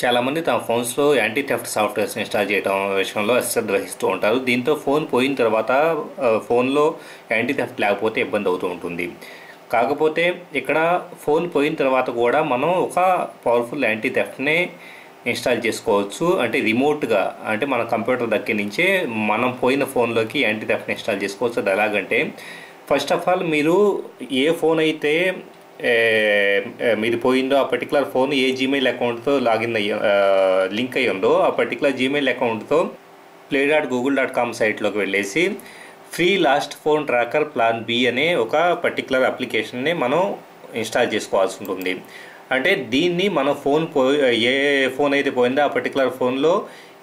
చాలామంది తమ ఫోన్స్లో యాంటీ థెఫ్ట్ సాఫ్ట్వేర్స్ ఇన్స్టాల్ చేయడం విషయంలో అశ్రద్ధ వహిస్తూ ఉంటారు. దీంతో ఫోన్ పోయిన తర్వాత ఫోన్లో యాంటీ థెఫ్ట్ లేకపోతే ఇబ్బంది అవుతూ ఉంటుంది. కాకపోతే ఇక్కడ ఫోన్ పోయిన తర్వాత కూడా మనం ఒక పవర్ఫుల్ యాంటీ థెఫ్ట్ని ఇన్స్టాల్ చేసుకోవచ్చు. అంటే రిమోట్గా అంటే మన కంప్యూటర్ దగ్గర నుంచే మనం పోయిన ఫోన్లోకి యాంటీ థెఫ్ట్ని ఇన్స్టాల్ చేసుకోవచ్చు. అది ఎలాగంటే ఫస్ట్ ఆఫ్ ఆల్ మీరు ఏ ఫోన్ అయితే మీది పోయిందో ఆ పర్టికులర్ ఫోన్ ఏ జీమెయిల్ అకౌంట్తో లాగిన్ అయ్యి లింక్ అయ్యి ఉందో ఆ particular Gmail అకౌంట్తో play dot Google dot com సైట్లోకి వెళ్ళేసి free lost phone tracker plan B అనే ఒక పర్టికులర్ అప్లికేషన్ని మనం ఇన్స్టాల్ చేసుకోవాల్సి ఉంటుంది. అంటే దీన్ని మన ఫోన్ పో ఏ ఫోన్ అయితే పోయిందో ఆ పర్టికులర్ ఫోన్లో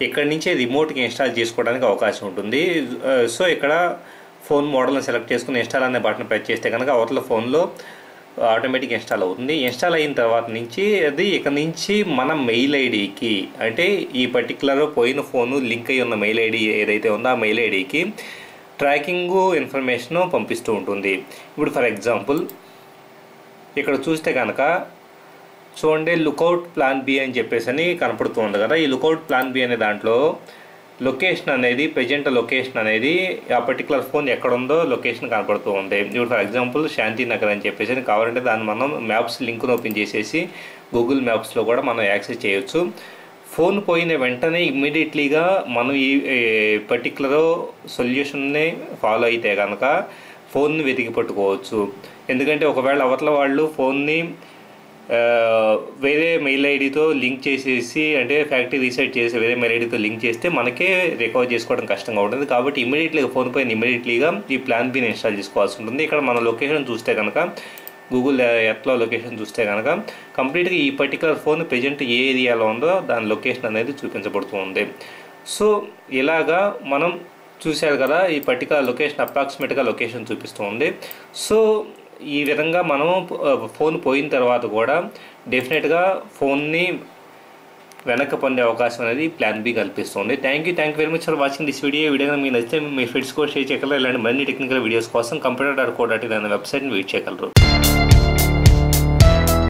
ఎక్కడి నుంచే రిమోట్కి ఇన్స్టాల్ చేసుకోవడానికి అవకాశం ఉంటుంది. సో ఇక్కడ ఫోన్ మోడల్ని సెలెక్ట్ చేసుకుని ఇన్స్టాల్ అనే బటన్ ప్రెస్ చేస్తే కనుక అవతల ఫోన్లో ఆటోమేటిక్ ఇన్స్టాల్ అవుతుంది. ఇన్స్టాల్ అయిన తర్వాత నుంచి అది ఇక నుంచి మన మెయిల్ ఐడికి అంటే ఈ పర్టికులర్ పోయిన ఫోను లింక్ అయి ఉన్న మెయిల్ ఐడి ఏదైతే ఉందో ఆ మెయిల్ ఐడికి ట్రాకింగ్ ఇన్ఫర్మేషన్ పంపిస్తూ ఉంటుంది. ఇప్పుడు ఫర్ ఎగ్జాంపుల్ ఇక్కడ చూస్తే కనుక చూడండి లుకౌట్ ప్లాన్ బి అని చెప్పేసి అని కనపడుతుంది కదా. ఈ లుకౌట్ ప్లాన్ బి అనే దాంట్లో లొకేషన్ అనేది ప్రజెంట్ లొకేషన్ అనేది ఆ పర్టికులర్ ఫోన్ ఎక్కడ ఉందో లొకేషన్ కనపడుతూ ఉంది ఇప్పుడు ఫర్ ఎగ్జాంపుల్ శాంతి నగర్ అని చెప్పేసి కావాలంటే దాన్ని మనం మ్యాప్స్ లింక్ను ఓపెన్ చేసేసి గూగుల్ మ్యాప్స్లో కూడా మనం యాక్సెస్ చేయొచ్చు. ఫోన్ పోయిన వెంటనే ఇమ్మీడియట్లీగా మనం ఈ పర్టికులర్ సొల్యూషన్ని ఫాలో అయితే కనుక ఫోన్ని వెతికి పట్టుకోవచ్చు. ఎందుకంటే ఒకవేళ అవతల వాళ్ళు ఫోన్ని వేరే మెయిల్ ఐడితో లింక్ చేసేసి అంటే ఫ్యాక్టరీ రీసెట్ చేసి వేరే మెయిల్ ఐడితో లింక్ చేస్తే మనకే రికవర్ చేసుకోవడం కష్టంగా ఉంటుంది. కాబట్టి ఇమీడియట్లీగా ఫోన్ పైన ఇమీడియట్లీగా ఈ ప్లాన్ బిని ఇన్స్టాల్ చేసుకోవాల్సి ఉంటుంది. ఇక్కడ మన లొకేషన్ చూస్తే కనుక గూగుల్ ఎట్లా లొకేషన్ చూస్తే కనుక కంప్లీట్గా ఈ పర్టికులర్ ఫోన్ ప్రజెంట్ ఏ ఏరియాలో ఉందో దాని లొకేషన్ అనేది చూపించబడుతుంది సో ఇలాగా మనం చూశారు కదా ఈ పర్టికులర్ లొకేషన్ అప్రాక్సిమేట్గా లొకేషన్ చూపిస్తూ ఉంది. సో ఈ విధంగా మనము ఫోన్ పోయిన తర్వాత కూడా డెఫినెట్గా ఫోన్ని వెనక్కి పొందే అవకాశం అనేది ప్లాన్ బి కల్పిస్తుంది. Thank you thank you very much for watching this video. Video మీకు నచ్చితే మీ ఫ్రెండ్స్ కూడా షేర్ చేయగలరు. ఇలాంటి మరిన్ని టెక్నికల్ వీడియోస్ కోసం computer dot co dot in అనే వెబ్సైట్ని విజిట్ చేయగలరు.